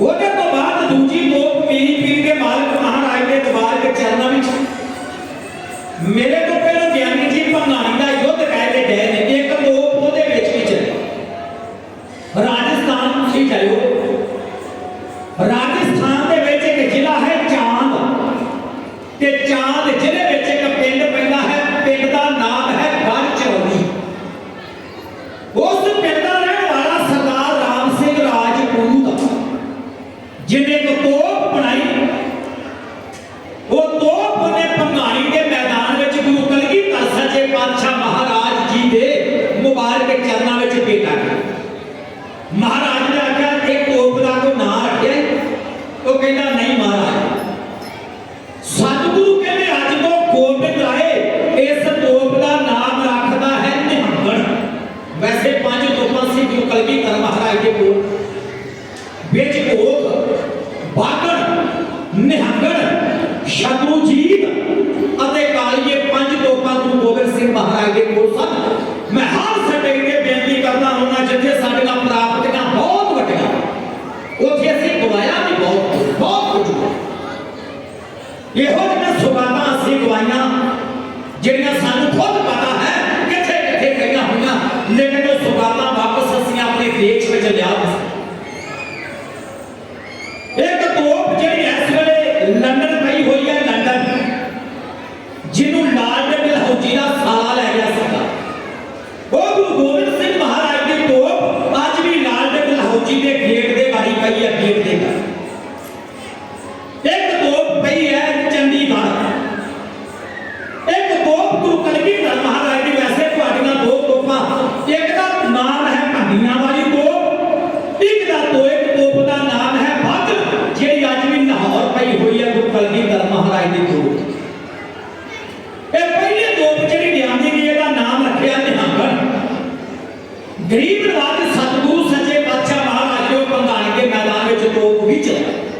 ਉਹਦੇ ਤੋਂ ਬਾਅਦ ਦੂਜੀ ਤੋਪ ਮੇਰੀ ਪੀਰ ਦੇ ਮਾਲਕ ਮਹਾਰਾਜ ਦੇ ਦਰਬਾਰ ਦੇ ਚਰਨਾਂ ਵਿੱਚ। ਮੇਰੇ ਤੋਂ ਪਹਿਲਾਂ ਗਿਆਨੀ ਜੀ ਭੰਗਾਣੀ ਦਾ ਯੁੱਧ ਕਹਿ ਕੇ ਗਏ ਨੇ ਇੱਕ ਤੋਪ ਉਹਦੇ ਵਿੱਚ ਵੀ ਚੱਲੀ। ਰਾਜਸਥਾਨ ਤੁਸੀਂ ਜਾਇਓ। ਰਾਜਸਥਾਨ ਦੇ ਵਿੱਚ ਇੱਕ ਜ਼ਿਲ੍ਹਾ ਹੈ ਚਾਂਦ। ਤੇ ਚਾਂਦ ਜ਼ਿਲ੍ਹੇ ਉਹ ਤੋਪ ਉਹਨੇ ਭੰਗਾਣੀ ਦੇ ਮੈਦਾਨ ਵਿੱਚ ਗੁਰੂ ਕਲਗੀਧਰ ਸੱਚੇ ਪਾਤਸ਼ਾਹ ਮਹਾਰਾਜ ਜੀ ਦੇ ਮੁਬਾਰਕ ਚਰਨਾਂ ਵਿੱਚ ਭੇਟਾ ਕੀਤਾ ਮਹਾਰਾਜ ਨੇ ਆਖਿਆ, ਇਹ ਤੋਪ ਦਾ ਕੋਈ ਨਾਂ ਰੱਖਿਆ ਹੈ? ਉਹ ਕਹਿੰਦਾ, ਨਹੀਂ ਮਹਾਰਾਜ। ਸਤਿਗੁਰੂ ਕਹਿੰਦੇ, ਅੱਜ ਤੋਂ ਗੋਬਿੰਦ ਆਏ ਇਸ ਤੋਪ ਦਾ ਨਾਮ ਰੱਖਦਾ ਹੈ ਨਿਹੰਗਣ ਵੈਸੇ ਪੰਜ ਤੋਪਾਂ ਸੀ ਗੁਰੂ ਕਲਗੀਧਰ ਮਹਾਰਾਜ ਦੇ ਕੋਲ। ਵਿੱਚ ਭੋਗ ਇਹੋ ਜਿਹੀਆਂ ਸੁਗਾਤਾਂ ਅਸੀਂ ਗਵਾਈਆਂ, ਜਿਹੜੀਆਂ ਸਾਨੂੰ ਖੁਦ ਪਤਾ ਹੈ ਕਿੱਥੇ ਕਿੱਥੇ ਗਈਆਂ ਹੋਈਆਂ। ਲੇਕਿਨ ਉਹ ਸੁਗਾਤਾਂ ਵਾਪਸ ਅਸੀਂ ਆਪਣੇ ਦੇਸ਼ ਵਿੱਚ ਲਿਆ ਇੱਕ ਤੋਪ ਜਿਹੜੀ ਇਸ ਵੇਲੇ ਲੰਡਨ ਪਈ ਹੋਈ ਹੈ, ਲੰਡਨ, ਜਿਹਨੂੰ ਲਾਲ ਦੇ ਲਹੌਜੀ ਦਾ ਸਾਲਾ ਲੈ ਗਿਆ ਸੀਗਾ। ਉਹ ਗੁਰੂ ਗੋਬਿੰਦ ਸਿੰਘ ਮਹਾਰਾਜ ਦੀ ਤੋਪ ਅੱਜ ਵੀ ਲਾਲ ਦੇ ਲਹੌਜੀ ਦੇ ਗੇਟ ਦੇ ਗਾੜੀ ਪਈ ਹੈ, ਗੇਟ ਦੇ ਇੱਕ ਇੱਕ ਤੋਪ ਗੁਰੂ ਮਹਾਰਾਜ ਦੀ, ਵੈਸੇ ਤੁਹਾਡੀਆਂ ਦੋ ਤੋਪਾਂ, ਇੱਕ ਦਾ ਨਾਮ ਹੈ ਭੰਡੀਆਂ ਵਾਲੀ ਤੋਪ, ਇੱਕ ਦਾ ਤੋ ਤੋਪ ਦਾ ਨਾਮ ਹੈ ਭੱਗ ਜਿਹੜੀ ਅੱਜ ਵੀ ਲਾਹੌਰ ਪਈ ਹੋਈ ਹੈ ਗੁਰੂ ਕਲਗੀਧਰ ਮਹਾਰਾਜ ਦੀ ਤੋਪ। ਇਹ ਪਹਿਲੀ ਤੋਪ ਜਿਹੜੀ ਲਿਆਂਦੀ ਗਈ ਇਹਦਾ ਨਾਮ ਰੱਖਿਆ ਨਿਹੰਗਣ ਗਰੀਬ ਨਵਾਜ ਸਤਿਗੁਰੂ ਸੱਚੇ ਪਾਤਸ਼ਾਹ ਮਹਾਰਾਜ ਦੇ ਭੰਗਾਣੀ ਦੇ ਮੈਦਾਨ ਵਿੱਚ ਤੋਪ ਵੀ ਚਲਾਈ